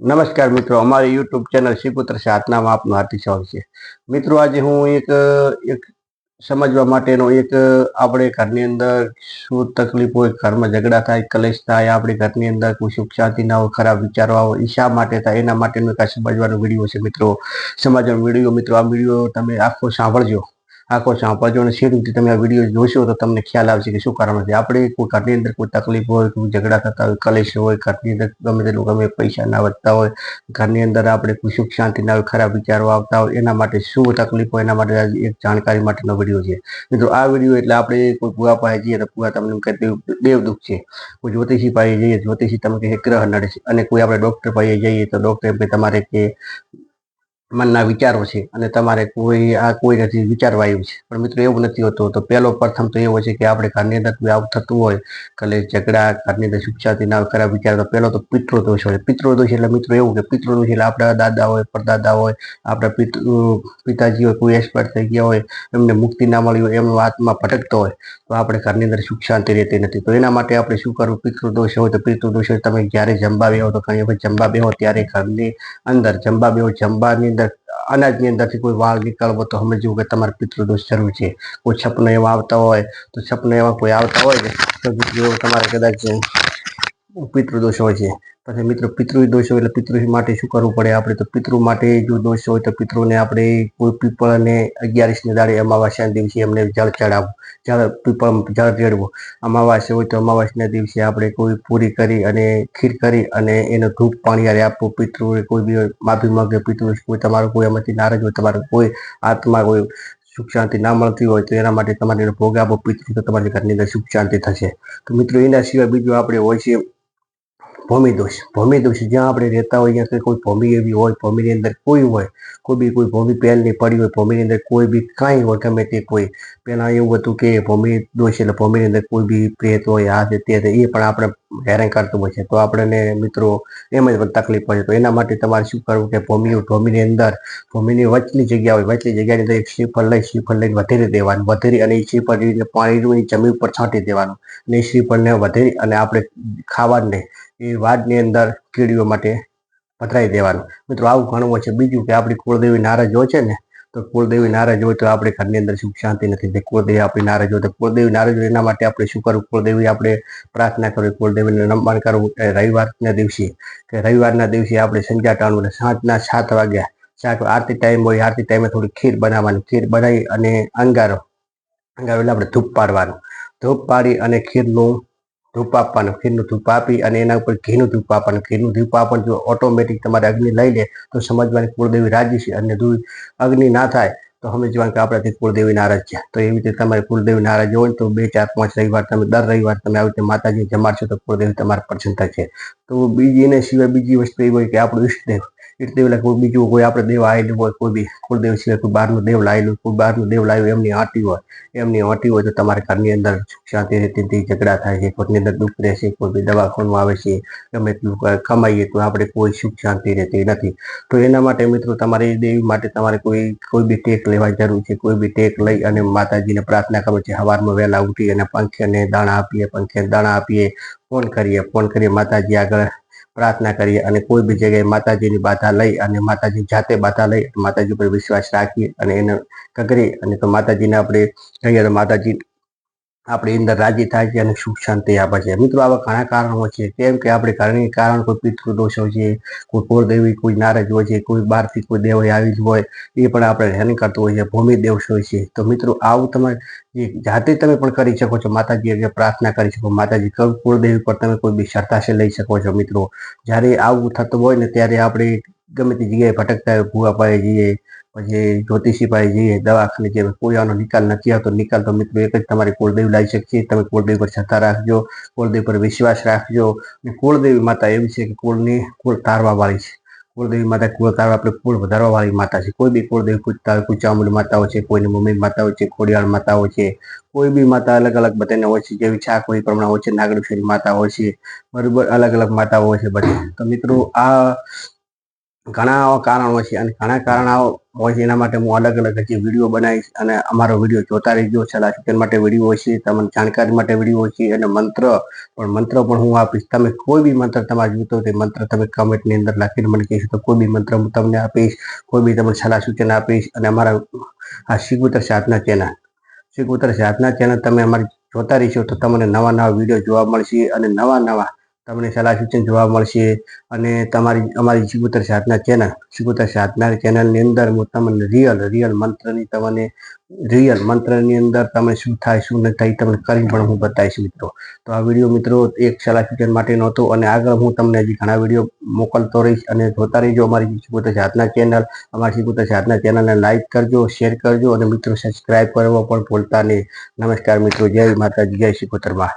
નમસ્કાર મિત્રો, અમારી યુટ્યુબ ચેનલ શ્રીપુત્ર સાતનામાં આપનું હાર્દિક સ્વાગત છે. મિત્રો, આજે હું એક એક સમજવા માટેનો એક, આપણે ઘરની અંદર શું તકલીફ હોય, ઘરમાં ઝઘડા થાય, કલેશ થાય, આપણે ઘરની અંદર કોઈ સુખ શાંતિ ના હોય, ખરાબ વિચારો આવે એ શા માટે થાય? એના માટેનો આ સમજવાનો વીડિયો છે મિત્રો. સમજવાનો વીડિયો મિત્રો, આ વીડિયો તમે આખો સાંભળજો. આખો સાંભળજો અને સીધું તમે આ વીડિયો જોશો તો તમને ખ્યાલ આવશે કે શું કારણ છે. આપણે કોઈ ઘરની અંદર કોઈ તકલીફ હોય, કોઈ ઝઘડા થતા હોય, કલેશ હોય ઘરની અંદર ગમે તેટલું ગમે પૈસા ના વધતા હોય, ઘરની અંદર આપણે કોઈ સુખ શાંતિ ના હોય, ખરાબ વિચારો આવતા હોય, એના માટે શું તકલીફ હોય, એના માટે એક જાણકારી માટેનો વીડિયો છે. મિત્રો, આ વીડિયો એટલે આપણે કોઈ ભૂવા પાસે જઈએ તો ભૂવા તમને કહે દેવ દેવ દુઃખ છે. કોઈ જ્યોતિષી પાસે જઈએ, જ્યોતિષી તમે કહે ગ્રહ નડે છે. અને કોઈ આપણે ડૉક્ટર પાસે જઈએ તો ડૉક્ટર એમ કે તમારે કે મનના વિચારો છે અને તમારે કોઈ, આ કોઈ નથી વિચારવા આવ્યું છે. પણ મિત્રો એવું નથી હોતું તો પહેલો, પ્રથમ તો એવો છે કે આપણે ઘરની અંદર કોઈ આવું થતું હોય કલે ઝઘડા, ઘરની અંદર સુખ ના ખરાબ વિચાર, તો પહેલો તો પિતૃદોષ હોય. પિતૃદોષ એટલે મિત્રો એવું કે પિતૃદોષ એટલે આપણા દાદા હોય, પરદાદા હોય, આપણા પિતૃ, પિતાજી હોય, કોઈ એક્સપર્ટ થઈ ગયા હોય, એમને મુક્તિ ના મળી હોય, એમનો આત્મા ભટકતો હોય, તો આપણે ઘરની અંદર સુખ, શાંતિ રહેતી નથી. તો એના માટે આપણે શું કરવું? પિતૃદોષ હોય તો પિતૃદોષ હોય. તમે જ્યારે જમવા બેહો તો ઘણી વખત જમવા બેહો ત્યારે ઘરની અંદર જમવા બેહો જમવાની અંદર અનાજની અંદરથી કોઈ વાળ નીકળવો તો સમજવું કે તમારે પિતૃદોષ જરૂર છે. કોઈ છપનો એવા આવતા હોય તો છપનો એવા કોઈ આવતા હોય તો તમારે કદાચ પિતૃદોષ હોય છે. પછી મિત્રો, પિતૃ દોષ હોય એટલે પિતૃ માટે શું કરવું પડે? આપણે તો પિતૃ માટે જો દોષ હોય તો પિતૃને આપણે કોઈ પીપળને અગિયારીસની દાડે અમાવાસ્યાના દિવસે એમને જળ ચડાવવું. જળ પીપળ જળ ચડવું અમાવાસ્ય હોય તો અમાવાસ્યના દિવસે આપણે કોઈ પૂરી કરી અને ખીર કરી અને એનો ધૂપ પાણી યારે આપવું. પિતૃ કોઈ બી માફી માગે, પિતૃ કોઈ તમારો કોઈ એમાંથી નારાજ હોય, તમારો કોઈ આત્મા કોઈ સુખ શાંતિ ના મળતી હોય તો એના માટે તમારે ભોગ આપો પિતૃ તો તમારી ઘરની અંદર સુખ શાંતિ થશે. તો મિત્રો, એના સિવાય બીજું આપણે હોય છે ભૂમિ દોષ. જ્યાં આપણે રહેતા હોય ત્યાં કોઈ ભૂમિ એવી હોય, ભૂમિની અંદર કોઈ હોય, કોઈ બી કોઈ ભૂમિ પહેલની પડી હોય, ભૂમિની અંદર કોઈ બી કાંઈ હોય, ગમે તે કોઈ. પહેલાં એવું હતું કે ભૂમિ દોષ એટલે ભૂમિની અંદર કોઈ બી પ્રેત હોય આ તે એ પણ આપણે હેરાન કરતું હોય છે. તો આપણને મિત્રો એમ જ તકલીફ પડે તો એના માટે તમારે શું કરવું કે ભૂમિ ભૂમિની અંદર, ભૂમિની વચલી જગ્યા હોય, વચલી જગ્યાની અંદર એક શ્રીફળ લઈ, શ્રીફળ લઈને વધેરી દેવાનું. વધેરી અને એ શ્રીફળ પાણી જમીન ઉપર છાંટી દેવાનું. અને શ્રીફળને વધેરી અને આપણે ખાવાને એ વાડની અંદર કીડીઓ માટે પધરાઈ દેવાનું. મિત્રો, આવું ઘણું છે. બીજું કે આપણી કુળદેવી નારાજ હોય છે ને, તો કુળદેવી નારાજ હોય તો આપણે ઘરની અંદર સુખ શાંતિ નથી. જે કુળદેવી આપણી નારાજ હોય, તો કુળદેવી નારાજ હોય એના માટે આપણે શું કરવું? કુળદેવી આપણે પ્રાર્થના કરવી. કુળદેવીને નમન કરવું. રવિવારના દિવસે, કે રવિવારના દિવસે આપણે સંધ્યા અને સાંજના સાત વાગ્યા, સાત આરતી ટાઈમ હોય, આરતી ટાઈમે થોડી ખીર બનાવવાની. ખીર બનાવી અને અંગારો અંગારો એટલે આપણે ધૂપ પાડવાનું. ધૂપ પાડી અને ખીરનું ધૂપ આપવાનું ખીરનું ધૂપ આપી અને એના ઉપર ઘીનું ધૂપ આપવાનું ઘીનું ધૂપ આપવાનું જો ઓટોમેટિક તમારે અગ્નિ લઈ લે, તો સમજવાની કુળદેવી રાજી છે અને અગ્નિ ના થાય, તો સમજવાનું કે આપણાથી કુળદેવી નારાજ છે. તો એવી રીતે તમારે કુળદેવી નારાજ હોય તો બે, ચાર, પાંચ રવિવાર તમે, દર રવિવાર તમે આવી રીતે માતાજી જમાડશો તો કુળદેવી તમારા પ્રસન્ન છે. તો બીજી એને સિવાય બીજી વસ્તુ એવી હોય કે આપણું ઈષ્ટદેવ ઈષ્ટદેવ પેલા કોઈ બીજું કોઈ આપણે દેવ આવેલું હોય, કોઈ બી કુળદેવ સિવાય કોઈ બહારનું દેવ લાવેલું કોઈ બહારનું દેવ લાવ્યું, એમની આંટી હોય, એમની આંટી હોય તો તમારા ઘરની અંદર શાંતિ નથી, ઝઘડા થાય છે, કોઈની અંદર દુઃખ રહેશે કોઈ બી દવાખાનું આવે છે, ગમે એટલું કમાઈએ તો આપણે કોઈ સુખ શાંતિ રહેતી નથી. તો એના માટે મિત્રો તમારે દેવી માટે તમારે કોઈ કોઈ બી ટેક લેવા જરૂર છે, કોઈ બી ટેક લઈ અને માતાજીને પ્રાર્થના કરવી છે સવારમાં વહેલા ઉઠી અને પંખીને દાણા આપીએ, પંખીને દાણા આપીએ, ફોન કરીએ ફોન કરીએ માતાજી આગળ પ્રાર્થના કરીએ અને કોઈ બી જગ્યાએ માતાજીની બાધા લઈ અને માતાજી જાતે બાધા લઈ, માતાજી ઉપર વિશ્વાસ રાખીએ અને એને કગરી અને તો માતાજીને આપણે કહીએ તો માતાજી આપણી અંદર રાજી થાય છે અને સુખ શાંતિ આપે છે. મિત્રો, આવા ઘણા કારણો છે. કેમ કે આપણે ઘણી કારણ કોઈ પિતૃદોષ હોય છે, કોઈ કુળદેવી, કોઈ નારાજ હોય છે, કોઈ બહારથી કોઈ દેવ આવી જ હોય, એ પણ આપણે હેન કરતું હોય છે, ભૂમિ દેવશ હોય છે. તો મિત્રો, આવું તમે જે જાતે તમે પણ કરી શકો છો, માતાજી આગળ પ્રાર્થના કરી શકો, માતાજી કુળદેવી પર તમે કોઈ બી શ્રદ્ધાશે લઈ શકો છો, મિત્રો. જ્યારે આવું થતું હોય ને ત્યારે આપણે ગમે તે જગ્યાએ ભટકતા હોય, ભૂવા પાડે જઈએ પછી જ્યોતિષી પાસે જઈએ દવાખાને જે કોઈ નિકાલ નથી આવતો, નિકાલ તો મિત્રો એક જ તમારી કુળદેવી લાવી શકીએ. તમે કુળદેવી પર શ્રદ્ધા રાખજો, કુળદેવી પર વિશ્વાસ રાખજો. અને કુળદેવી માતા એવી છે કે કુળની કુળ તારવા વાળી છે. કુળદેવી માતા કુળ તારવા આપણે કુળ વધારવા વાળી માતા છે. કોઈ બી કુળદેવી પૂજતા હોય, કોઈ માતાઓ છે, કોઈની મમ્મી માતાઓ છે, ખોડિયાળ માતાઓ છે, કોઈ બી માતા અલગ અલગ બધાને હોય છે. જેવી છા કોઈ પ્રમાણે હોય છે નાગરેશ્વરી માતા હોય છે. બરોબર અલગ અલગ માતાઓ હોય છે બધી. તો મિત્રો આ ઘણા આવા કારણો છે અને ઘણા કારણો હોય છે, એના માટે હું અલગ અલગ હજી વીડિયો બનાવીશ અને અમારો વીડિયો જોતા રહેજો. છેલ્લા સૂચન માટે વીડિયો હોય છે, તમને જાણકારી માટે વીડિયો હોય છે અને મંત્ર, પણ મંત્ર પણ હું આપીશ. તમે કોઈ બી મંત્ર તમારે જોતો તે મંત્ર તમે કમેન્ટની અંદર લખીને મને કહીશ. તો કોઈ બી મંત્ર હું તમને આપીશ, કોઈ બી તમને સલાહ સૂચન આપીશ અને અમારા આ શિગુતર સાધના ચેનલ શિગુતર સાધના ચેનલ તમે અમારી જોતા રહીશો તો તમને નવા નવા વીડિયો જોવા મળશે અને નવા નવા તમને સલાહ સૂચન જોવા મળશે અને તમારી, અમારી શિગુતર સાધના ચેનલ શિગુતર સાધના ચેનલની અંદર હું તમને રિયલ રિયલ મંત્રની તમને રિયલ મંત્રની અંદર તમે શું થાય, શું ન થાય તમને કરી પણ હું બતાવીશ મિત્રો. તો આ વીડિયો મિત્રો એક સલાહ સૂચન માટેનો હતો અને આગળ હું તમને હજી ઘણા વીડિયો મોકલતો રહીશ અને જોતા રહીજો અમારી શિગુતર સાધના ચેનલ અમારી શિગુતર સાધના ચેનલને લાઈક કરજો શેર કરજો અને મિત્રો સબસ્ક્રાઈબ કરવા પણ ભૂલતા નહીં. નમસ્કાર મિત્રો, જય માતાજી, જય શિકોતરમાં